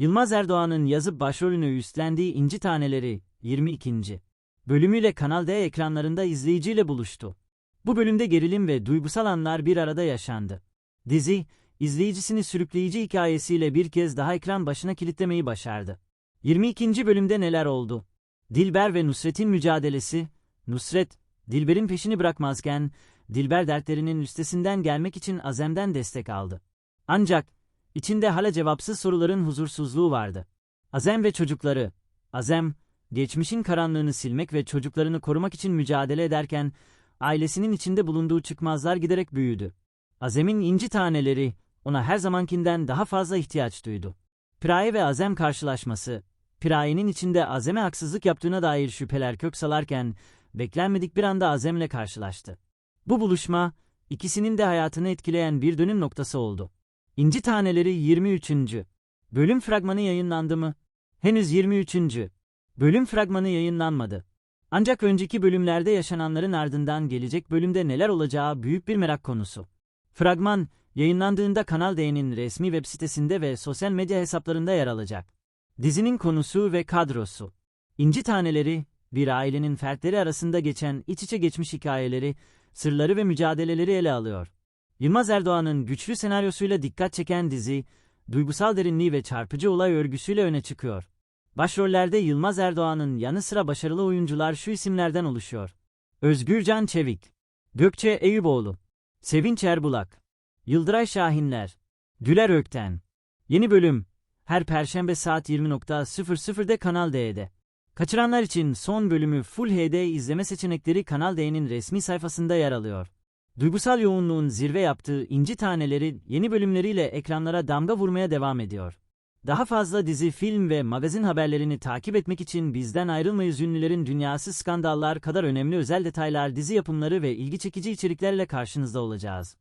Yılmaz Erdoğan'ın yazıp başrolünü üstlendiği İnci Taneleri 22. bölümüyle Kanal D ekranlarında izleyiciyle buluştu. Bu bölümde gerilim ve duygusal anlar bir arada yaşandı. Dizi, izleyicisini sürükleyici hikayesiyle bir kez daha ekran başına kilitlemeyi başardı. 22. bölümde neler oldu? Dilber ve Nusret'in mücadelesi, Nusret, Dilber'in peşini bırakmazken, Dilber dertlerinin üstesinden gelmek için Azem'den destek aldı. Ancak, içinde hala cevapsız soruların huzursuzluğu vardı. Azem ve çocukları, Azem, geçmişin karanlığını silmek ve çocuklarını korumak için mücadele ederken, ailesinin içinde bulunduğu çıkmazlar giderek büyüdü. Azem'in inci taneleri, ona her zamankinden daha fazla ihtiyaç duydu. Piraye ve Azem karşılaşması, Piraye'nin içinde Azem'e haksızlık yaptığına dair şüpheler kök salarken, beklenmedik bir anda Azem'le karşılaştı. Bu buluşma, ikisinin de hayatını etkileyen bir dönüm noktası oldu. İnci Taneleri 23. Bölüm fragmanı yayınlandı mı? Henüz 23. Bölüm fragmanı yayınlanmadı. Ancak önceki bölümlerde yaşananların ardından gelecek bölümde neler olacağı büyük bir merak konusu. Fragman, yayınlandığında Kanal D'nin resmi web sitesinde ve sosyal medya hesaplarında yer alacak. Dizinin konusu ve kadrosu. İnci Taneleri, bir ailenin fertleri arasında geçen iç içe geçmiş hikayeleri, sırları ve mücadeleleri ele alıyor. Yılmaz Erdoğan'ın güçlü senaryosuyla dikkat çeken dizi, duygusal derinliği ve çarpıcı olay örgüsüyle öne çıkıyor. Başrollerde Yılmaz Erdoğan'ın yanı sıra başarılı oyuncular şu isimlerden oluşuyor. Özgürcan Çevik, Gökçe Eyüboğlu, Sevinç Erbulak, Yıldıray Şahinler, Güler Ökten. Yeni bölüm, her perşembe saat 20.00'de Kanal D'de. Kaçıranlar için son bölümü Full HD izleme seçenekleri Kanal D'nin resmi sayfasında yer alıyor. Duygusal yoğunluğun zirve yaptığı İnci Taneleri yeni bölümleriyle ekranlara damga vurmaya devam ediyor. Daha fazla dizi, film ve magazin haberlerini takip etmek için bizden ayrılmayız ünlülerin dünyası skandallar kadar önemli özel detaylar, dizi yapımları ve ilgi çekici içeriklerle karşınızda olacağız.